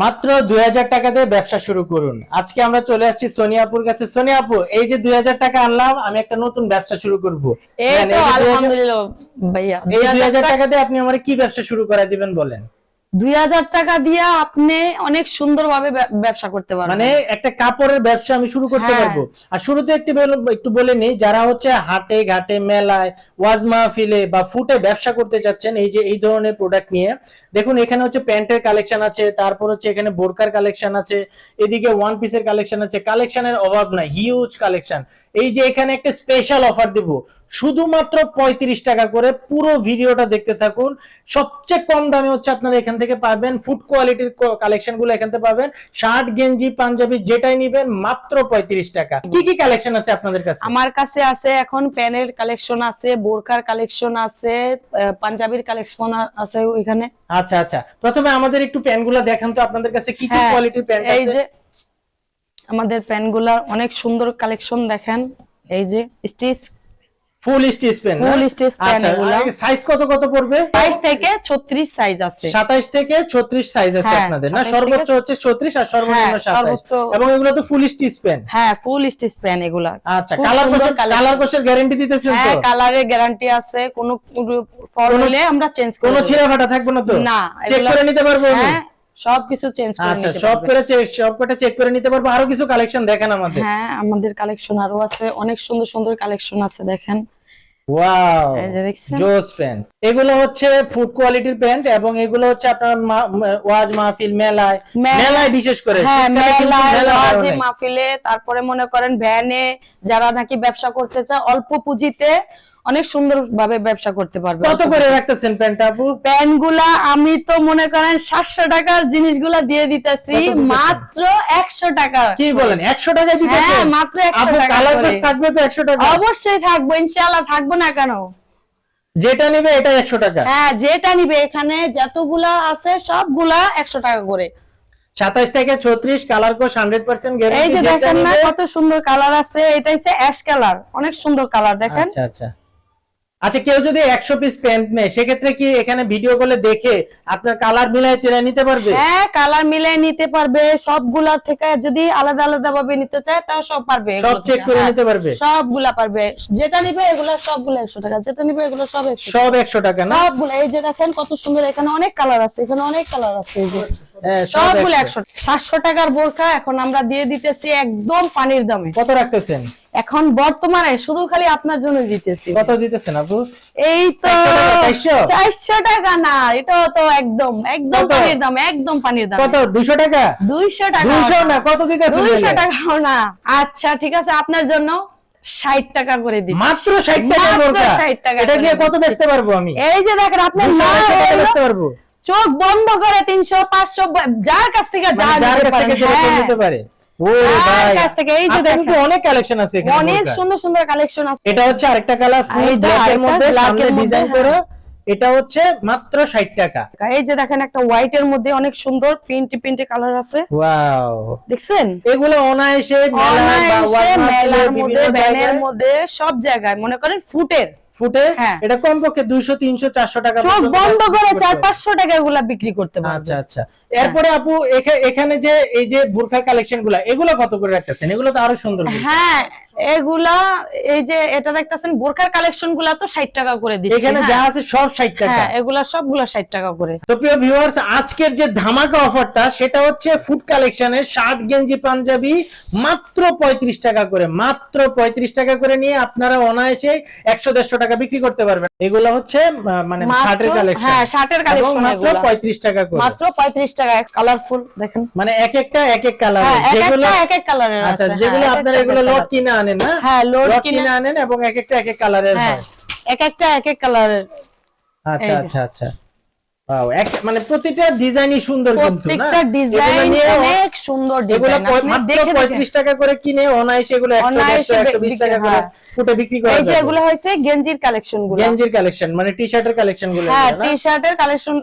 মাত্র দুই হাজার টাকা দিয়ে ব্যবসা শুরু করুন। আজকে আমরা চলে আসছি সোনিয়াপুর কাছে। সোনিয়াপু এই যে দুই হাজার টাকা আনলাম আমি একটা নতুন ব্যবসা শুরু করব। এই তো এই যে 2000 আলহামদুলিল্লাহ ভাইয়া। এই দুই হাজার টাকা দিয়ে আপনি আমার কি ব্যবসা শুরু করে দিবেন বলেন? দুই হাজার টাকা দিয়ে আপনি অনেক সুন্দরভাবে ব্যব- ব্যবসা করতে পারবেন। মানে একটা কাপড়ের ব্যবসা আমি শুরু করতে হ্যাঁ। পারব। আর শুরুতে একটু একটু বলে নেই যারা হচ্ছে হাটে ঘাটে মেলায় ওয়াজ মাহফিলে বা ফুটে ব্যবসা করতে চাচ্ছেন এই যে এই ধরনের প্রোডাক্ট নিয়ে দেখুন এখানে হচ্ছে প্যান্টের কালেকশন আছে তারপর হচ্ছে এখানে বোরকার কালেকশন আছে এদিকে ওয়ান পিসের কালেকশন আছে কালেকশনের অভাব নাই হিউজ কালেকশন এই যে এখানে একটা স্পেশাল অফার দিব শুধুমাত্র পঁয়ত্রিশ টাকা করে পুরো ভিডিওটা দেখতে থাকুন। সবচেয়ে কম দামে হচ্ছে আপনারা এখান থেকে পাবেন ফুড কোয়ালিটির কালেকশনগুলো এখান থেকে পাবেন। শার্ট গেঞ্জি পাঞ্জাবি যেটাই নিবেন মাত্র পঁয়ত্রিশ টাকা। কি কি কালেকশন আছে আপনাদের কাছে? আমার কাছে আছে এখন প্যানের কালেকশন আছে বোরকার কালেকশন আছে পাঞ্জাবির কালেকশন আছে ওইখানে। আচ্ছা আচ্ছা। প্রথমে আমাদের একটু প্যানগুলা দেখান তো আপনাদের কাছে কি কি হ্যাঁ, কোয়ালিটির প্যান্ট এই যে আমাদের প্যানগুলার অনেক সুন্দর কালেকশন দেখেন। এই যে stitch full stitch pen Full stitch pen আচ্ছা এগুলা। সাইজ কত কত পড়বে? বাইশ থেকে ছত্রিশ সাইজ আছে। সাতাইশ থেকে ছত্রিশ সাইজ আছে হ্যাঁ, আপনাদের না? সর্বোচ্চ হচ্ছে ছত্রিশ আর সর্বনিম্ন হ্যাঁ, সাতাইশ। সর্বোচ্চ- এবং এগুলো তো ফুল স্টিচ প্যান হ্যাঁ ফুল স্টিচ প্যান এগুলা। আচ্ছা কালার colour। কালার কোষের গ্যারান্টি দিতেছেন তো হ্যাঁ তো? কালারের গ্যারান্টি আছে। কোনো ফল কোনো- আমরা চেঞ্জ করে কোনো। ছিঁড়া ফাটা থাকবে না তো? না চেক করে নিতে পারব আমি? হ্যাঁ সবকিছু চেঞ্জ করে আচ্ছা সব। করে চেক সব কটা চেক করে নিতে পারব। আরও কিছু কালেকশন দেখেন আমাদের। হ্যাঁ আমাদের কালেকশন আরও আছে। অনেক সুন্দর সুন্দর কালেকশন আছে দেখেন। ওয়াও? জোস প্যান্ট এগুলো হচ্ছে ফুড কোয়ালিটির প্যান্ট এবং এগুলো হচ্ছে আপনার ওয়াজ মাহফিল মেলায়। মেলায় বিশেষ করে। হ্যাঁ মেলায় ওয়াজে মাহফিলে তারপরে মনে করেন ভ্যানে যারা নাকি ব্যবসা করতে চায় অল্প পুঁজিতে অনেক সুন্দর ভাবে ব্যবসা করতে পারবে। কত করে রাখতেছেন প্যান্ট আপু? প্যান্টগুলা আমি তো মনে করেন সাতশো টাকার জিনিসগুলা দিয়ে দিতেছি মাত্র একশো টাকা। কি বলেন একশো টাকায় দিতেছেন? হ্যাঁ, মাত্র 100 টাকা। থাকবে তো একশো টাকা? অবশ্যই থাকব ইনশাআল্লাহ থাকব না কেন? যেটা নেবে এটা একশো টাকা। হ্যাঁ যেটা নিবে এখানে যতগুলা আছে সবগুলা একশো টাকা করে। সাতাশ থেকে ছত্রিশ কালার কোর্স হান্ড্রেড পার্সেন্ট এই যে দেখেন না কত সুন্দর কালার আছে এটা হচ্ছে অ্যাশ কালার অনেক সুন্দর কালার দেখেন। আচ্ছা আচ্ছা। আচ্ছা কেউ যদি একশো পিস প্যান্ট নেয় সেক্ষেত্রে কি এখানে ভিডিও কলে দেখে আপনার কালার মিলাই চেনে নিতে পারবে? হ্যাঁ কালার মিলে নিতে পারবে। সবগুলার থেকে যদি আলাদা আলাদা ভাবে নিতে চায় তাও সব পারবে সব চেক করে হ্যাঁ। নিতে পারবে? সবগুলা পারবে। যেটা নিবে এগুলা সবগুলা একশো টাকা। যেটা নিবে এগুলো সব একশো সব একশো টাকা না? সবগুলো। এই যে দেখেন কত সুন্দর এখানে অনেক কালার আছে এখানে অনেক কালার আছে এই যে। সবগুলো একশো সাতশো টাকার বোরখা এখন আমরা দিয়ে দিতেছি একদম পানির দামে। কত রাখতেছেন? এখন বর্তমানে শুধু খালি আপনার জন্য দিতেছি। কত দিতেছেন আপু? এই তো 400 টাকা, 400? চারশো টাকা না এটা তো একদম একদম পানির দাম একদম পানির দাম। কত দুশো টাকা? দুইশো টাকা। দুশো না কত দিতেছেন দুইশো? টাকাও না। আচ্ছা ঠিক আছে আপনার জন্য ষাট টাকা করে দিচ্ছি। মাত্র ষাট টাকা মাত্র 60 টাকা এটা দিয়ে কত। বেচতে পারব আমি? এই যে দেখেন আপনার 200 মা টাকা হলো বেচতে পারব। চোখ বন্ধ করে তিনশো পাঁচশো যার কাছ থেকে মানে যার কাছ থেকে হ্যাঁ। নিতে পারে। কাছ থেকে এই যে দেখেন। অনেক কালেকশন আছে অনেক সুন্দর সুন্দর কালেকশন আছে। এটা হচ্ছে আরেকটা কালার ফুল এইটা ব্ল্যাক এর আরেকটা মধ্যে সামনে ডিজাইন হ্যাঁ। এটা হচ্ছে মাত্র 60 টাকা। এই যে দেখেন একটা হোয়াইট এর মধ্যে অনেক সুন্দর প্রিন্টি প্রিন্টি কালার আছে। ওয়াও দেখছেন? এগুলো বা মেলার মধ্যে ব্যানের মধ্যে সব জায়গায় মনে করেন ফুটের ফুটে হ্যাঁ। এটা কমপক্ষে 200 300 400 টাকা চোখ বন্ধ করে চার পাঁচশো টাকা এগুলা বিক্রি করতে পারবে। আচ্ছা আচ্ছা। এরপরে আপু এখানে যে এই যে বুরখার কালেকশনগুলা এগুলো কত করে রাখতেছেন? এগুলো তো আরও সুন্দর হ্যাঁ এগুলা এই যে এটা দেখতেছেন বোরখার কালেকশনগুলা তো ষাট টাকা করে দিচ্ছে এখানে যা আছে সব 60 টাকা। হ্যাঁ এগুলা সবগুলা ষাট টাকা করে। তো প্রিয় ভিউয়ার্স আজকের যে ধামাকা অফারটা সেটা হচ্ছে ফুড কালেকশনের শার্ট গেঞ্জি পাঞ্জাবি মাত্র পঁয়ত্রিশ টাকা করে মাত্র পঁয়ত্রিশ টাকা করে নিয়ে আপনারা অনায়াসে একশো দেড়শো টাকা বিক্রি করতে পারবেন। এগুলো হচ্ছে মানে শার্টের কালেকশন হ্যাঁ, শার্টের কালেকশন মাত্র এগুলা। পঁয়ত্রিশ টাকা করে। মাত্র পঁয়ত্রিশ টাকা কালারফুল দেখেন। মানে এক একটা এক এক কালার হ্যাঁ এক যেগুলো একটা এক এক কালারের আচ্ছা যেগুলো হ্যাঁ, আপনারা এগুলো লট কিনে আনেন না? হ্যাঁ, লট কিনে- আনেন এবং এক একটা এক এক কালারের হ্যাঁ হয়। এক একটা এক এক কালারের আচ্ছা আচ্ছা আচ্ছা। এক- মানে প্রতিটা ডিজাইনই সুন্দর কিন্তু প্রত্যেকটা ডিজাইন অনেক সুন্দর ডিজাইন দেখে টাকা করে কিনে অনায়াসে এগুলো একশো অনায়াসে দেড়শো একশো বিশ বিক্রি- টাকা করে হ্যাঁ। ফুটে বিক্রি করা এই যে এগুলো হয়েছে গেঞ্জির কালেকশনগুলো। গেঞ্জির কালেকশন মানে টি শার্টের কালেকশনগুলো হ্যাঁ টি শার্টের কালেকশন